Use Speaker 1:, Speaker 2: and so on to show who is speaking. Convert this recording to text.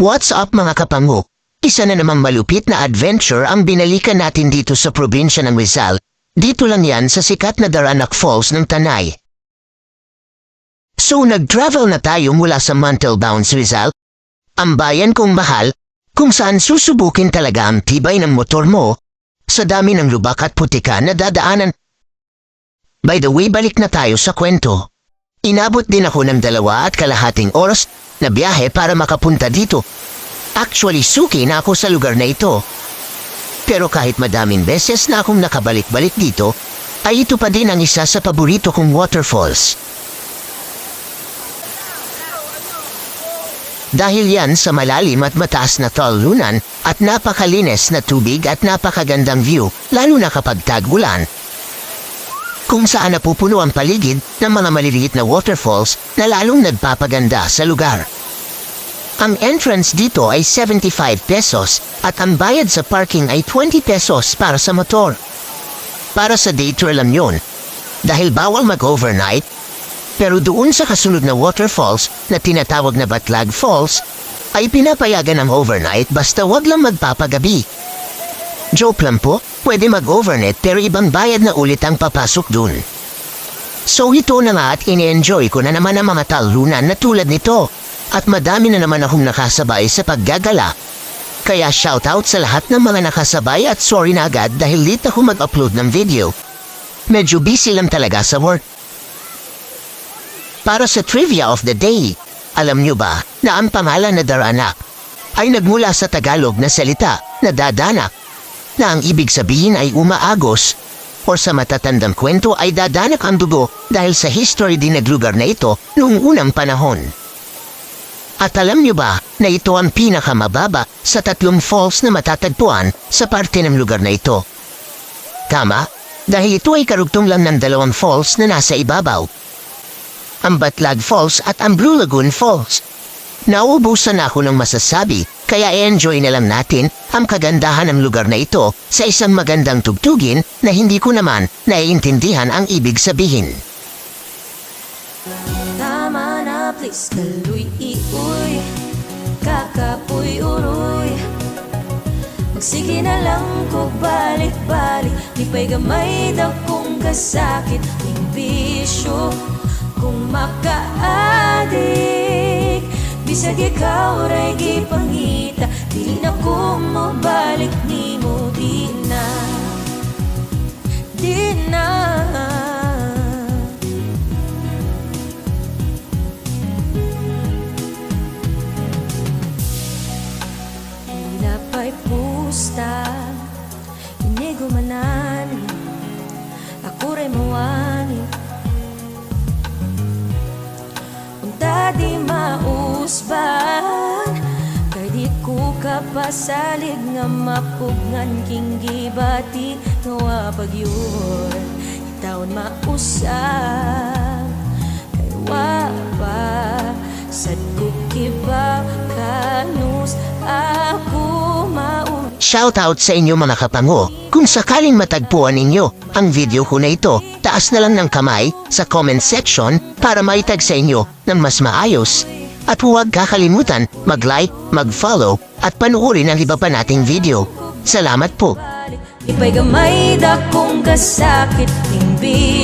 Speaker 1: What's up mga kapango? Isa na namang malupit na adventure ang binalikan natin dito sa probinsya ng Rizal. Dito lang yan sa sikat na Daranak Falls ng Tanay. So nag-travel na tayo mula sa Mantle Downs, Rizal. Ang bayan kong mahal, kung saan susubukin talaga ang tibay ng motor mo sa dami ng lubak at putika na dadaanan. By the way, balik na tayo sa kwento. Inabot din ako ng dalawa at kalahating oras na biyahe para makapunta dito. Actually, suki na ako sa lugar na ito. Pero kahit madaming beses na akong nakabalik-balik dito, ay ito pa din ang isa sa paborito kong waterfalls. Dahil yan sa malalim at mataas na talunan at napakalinis na tubig at napakagandang view, lalo na kapag tag-ulan, kung saan napupuno ang paligid ng mga maliliit na waterfalls na lalong nagpapaganda sa lugar. Ang entrance dito ay 75 pesos at ang bayad sa parking ay 20 pesos para sa motor. Para sa day tour lang yun. Dahil bawal mag-overnight, pero doon sa kasunod na waterfalls na tinatawag na Batlag Falls, ay pinapayagan ng overnight basta wag lang magpapagabi. Joke lang po, pwede mag-overnight pero ibang bayad na ulit ang papasok dun. So ito na nga at ini-enjoy ko na naman ang mga talunan na tulad nito. At madami na naman akong nakasabay sa paggagala. Kaya shoutout sa lahat ng mga nakasabay at sorry na agad dahil late ako mag-upload ng video. Medyo busy lang talaga sa work. Para sa trivia of the day, alam nyo ba na ang pangalan na Daranak ay nagmula sa Tagalog na salita na dadanak na ang ibig sabihin ay umaagos o sa matatandang kwento ay dadanak ang dugo dahil sa history din ng lugar na ito noong unang panahon. At alam nyo ba na ito ang pinakamababa sa tatlong falls na matatagpuan sa parte ng lugar na ito? Tama, dahil ito ay karugtong lang ng dalawang falls na nasa ibabaw. Ang Batlag Falls at ang Blue Lagoon Falls. Nauubusan na ako ng masasabi, kaya enjoy na lang natin ang kagandahan ng lugar na ito sa isang magandang tugtugin na hindi ko naman naiintindihan ang ibig sabihin.
Speaker 2: Tama na please kaluy iuy. Kakapuy uroy Magsige na lang ko balik-balik. Di pa'y gamay daw kung kasakit Bisag ikaw ray gipangita Di na ko mabalik ni mo Di na. Di na. Tila pa'y pusta Inigumanan Ako rin mawani mausban Kay di ko kapasalig nga mapugnan King gibati Nga pagyur Itaon mausap Kay wapa Sad ko kiba kanus Ako maun
Speaker 1: Shoutout sa inyo mga kapango. Kung sakaling matagpuan ninyo ang video ko na ito, taas na lang ng kamay sa comment section para maitag sa inyo ng mas maayos. At huwag kakalimutan mag-like, mag-follow at panuorin ang iba pa nating video. Salamat po.
Speaker 2: Ipay gamay da kong kasakit Ning bis